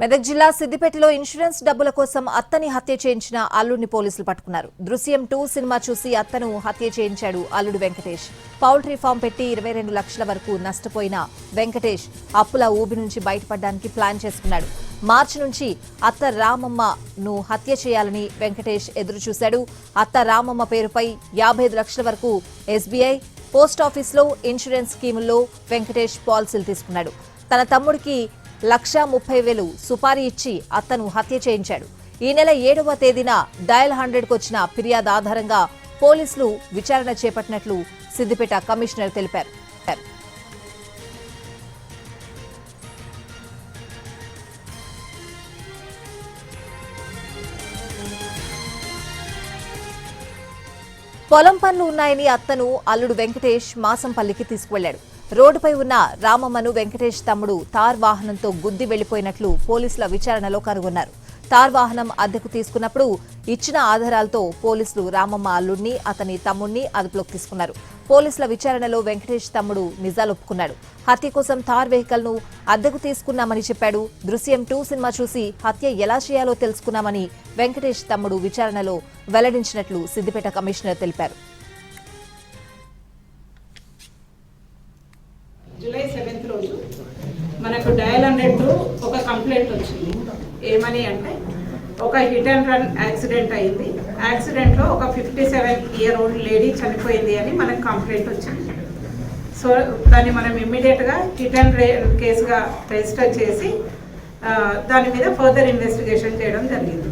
మెదక్ జిల్లా సిద్దిపేటలో ఇన్సూరెన్స్ డబ్బుల కోసం అత్తని హత్య చేయించిన అల్లుడిని పోలీసులు పట్టుకున్నారు. దృశ్యం టూ సినిమా చూసి అత్తను హత్య చేయించాడు అల్లుడు వెంకటేష్. పౌల్ట్రీ ఫామ్ పెట్టి ఇరవై రెండు లక్షల వరకు నష్టపోయిన వెంకటేష్ అప్పుల ఊబి నుంచి బయటపడడానికి ప్లాన్ చేసుకున్నాడు. మార్చి నుంచి అత్త రామమ్మను హత్య చేయాలని వెంకటేష్ ఎదురుచూశాడు. అత్త రామమ్మ పేరుపై యాభై ఐదు లక్షల వరకు ఎస్బీఐ పోస్ట్ ఆఫీస్లో ఇన్సూరెన్స్ స్కీముల్లో వెంకటేష్ పాలసీలు తీసుకున్నాడు. తన తమ్ముడికి లక్షా ముప్పై వేలు సుపారీ ఇచ్చి అతను హత్య చేయించాడు. ఈ నెల ఏడవ తేదీన డయల్ హండ్రెడ్కు వచ్చిన ఫిర్యాదు ఆధారంగా పోలీసులు విచారణ చేపట్టినట్లు సిద్దిపేట కమిషనర్ తెలిపారు. పొలం పనులు ఉన్నాయని అత్తను అల్లుడు వెంకటేష్ మాసంపల్లికి తీసుకువెళ్ళాడు రోడ్డుపై ఉన్న రామమ్మను వెంకటేష్ తమ్ముడు తార్ వాహనంతో గుద్ది వెళ్ళిపోయినట్లు పోలీసుల విచారణలో కనుగొన్నారు. తార్ వాహనం అద్దెకు తీసుకున్నప్పుడు ఇచ్చిన ఆధారాలతో పోలీసులు రామమ్మ అల్లుడిని అతని తమ్ముడిని అదుపులోకి తీసుకున్నారు. పోలీసుల విచారణలో వెంకటేష్ తమ్ముడు నిజాలు ఒప్పుకున్నాడు. హత్య కోసం తార్ వెహికల్ను అద్దెకు తీసుకున్నామని చెప్పాడు. దృశ్యం టూ సినిమా చూసి హత్య ఎలా చేయాలో తెలుసుకున్నామని వెంకటేష్ తమ్ముడు విచారణలో వెల్లడించినట్లు సిద్దిపేట కమిషనర్ తెలిపారు. కంప్లైంట్ వచ్చింది. ఏమని అంటే ఒక హిట్ అండ్ రన్ యాక్సిడెంట్ అయింది. యాక్సిడెంట్లో ఒక fifty seven year old lady చనిపోయింది అని మనకు కంప్లైంట్ వచ్చింది. సో దాన్ని మనం ఇమ్మీడియట్గా హిట్ అండ్ రే కేసుగా రిజిస్టర్ చేసి దాని మీద ఫర్దర్ ఇన్వెస్టిగేషన్ చేయడం జరిగింది.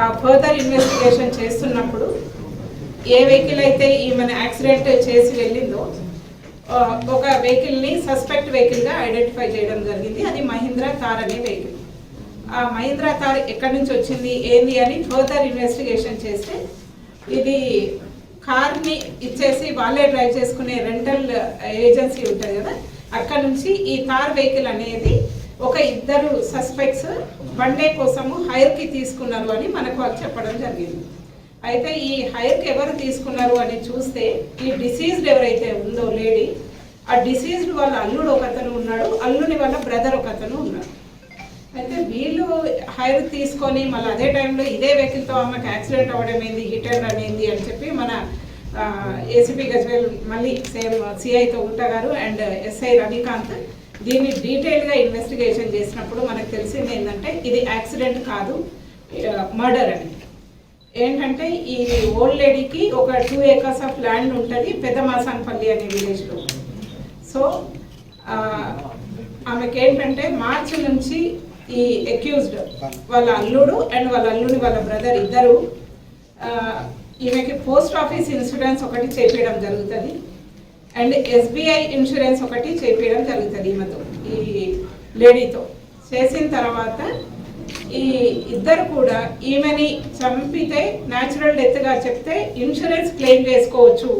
ఆ ఫర్దర్ ఇన్వెస్టిగేషన్ చేస్తున్నప్పుడు ఏ వెహికల్ అయితే ఈమెను యాక్సిడెంట్ చేసి వెళ్ళిందో ఒక వెహికల్ని సస్పెక్ట్ వెహికల్గా ఐడెంటిఫై చేయడం జరిగింది. అది మహీంద్రా కార్ అనే వెహికల్. ఆ మహీంద్రా కార్ ఎక్కడి నుంచి వచ్చింది ఏంది అని ఫర్దర్ ఇన్వెస్టిగేషన్ చేస్తే ఇది కార్ని ఇచ్చేసి వాళ్ళే డ్రైవ్ చేసుకునే రెంటల్ ఏజెన్సీ ఉంటుంది కదా అక్కడ నుంచి ఈ కార్ వెహికల్ అనేది ఒక ఇద్దరు సస్పెక్ట్స్ వన్ డే కోసము హైర్కి తీసుకున్నారు అని మనకు చెప్పడం జరిగింది. అయితే ఈ హైర్కి ఎవరు తీసుకున్నారు అని చూస్తే ఈ డిసీజ్డ్ ఎవరైతే ఉందో లేడీ ఆ డిసీజ్డ్ వాళ్ళ అల్లుడు ఒక అతను ఉన్నాడు అల్లుని వాళ్ళ బ్రదర్ ఒక అతను ఉన్నాడు. అయితే వీళ్ళు హైర్ తీసుకొని మళ్ళీ అదే టైంలో ఇదే వెహికల్తో ఆమెకు యాక్సిడెంట్ అవ్వడం ఏంది హిటర్ అనేది అని చెప్పి మన ఏసీపీ గజ్వేల్ మళ్ళీ సేమ్ సిఐతో ఉంటారు. అండ్ ఎస్ఐ రవికాంత్ దీన్ని డీటెయిల్గా ఇన్వెస్టిగేషన్ చేసినప్పుడు మనకు తెలిసింది ఏంటంటే ఇది యాక్సిడెంట్ కాదు మర్డర్ అని. ఏంటంటే ఈ ఓల్డ్ లేడీకి ఒక టూ ఏకర్స్ ఆఫ్ ల్యాండ్ ఉంటుంది పెద్ద మాసాన్పల్లి అనే విలేజ్లో సో ఆమెకి ఏంటంటే మార్చి నుంచి ఈ అక్యూజ్డ్ వాళ్ళ అల్లుడు అండ్ వాళ్ళ అల్లుని వాళ్ళ బ్రదర్ ఇద్దరు ఈమెకి పోస్ట్ ఆఫీస్ ఇన్సూరెన్స్ ఒకటి చేపించడం జరుగుతుంది అండ్ ఎస్బీఐ ఇన్సూరెన్స్ ఒకటి చేపించడం జరుగుతుంది ఈమెతో ఈ లేడీతో. చేసిన తర్వాత ఈ ఇద్దరు కూడా ఈమెని చంపితే న్యాచురల్ డెత్గా చెప్తే ఇన్సూరెన్స్ క్లెయిమ్ చేసుకోవచ్చు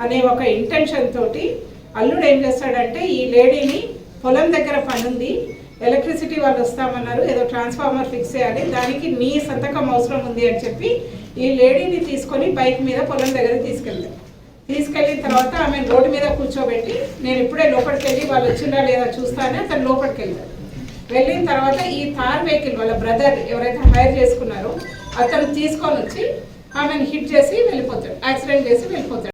అనే ఒక ఇంటెన్షన్ తోటి అల్లుడు ఏం చేస్తాడంటే ఈ లేడీని పొలం దగ్గర పనుంది ఎలక్ట్రిసిటీ వాళ్ళు వస్తామన్నారు ఏదో ట్రాన్స్ఫార్మర్ ఫిక్స్ చేయాలి దానికి నీ సంతకం అవసరం ఉంది అని చెప్పి ఈ లేడీని తీసుకొని బైక్ మీద పొలం దగ్గర తీసుకెళ్తాం తీసుకెళ్ళిన తర్వాత ఆమె రోడ్డు మీద కూర్చోబెట్టి నేను ఇప్పుడే లోపలికి వెళ్ళి వాళ్ళు వచ్చిందా లేదా చూస్తానే అతను లోపలికి వెళ్తాడు వెళ్ళిన తర్వాత ఈ థార్ వెహికల్ వాళ్ళ బ్రదర్ ఎవరైతే హైర్ చేసుకున్నారో అతను తీసుకొని వచ్చి ఆమెను హిట్ చేసి వెళ్ళిపోతాడు యాక్సిడెంట్ చేసి వెళ్ళిపోతాడు.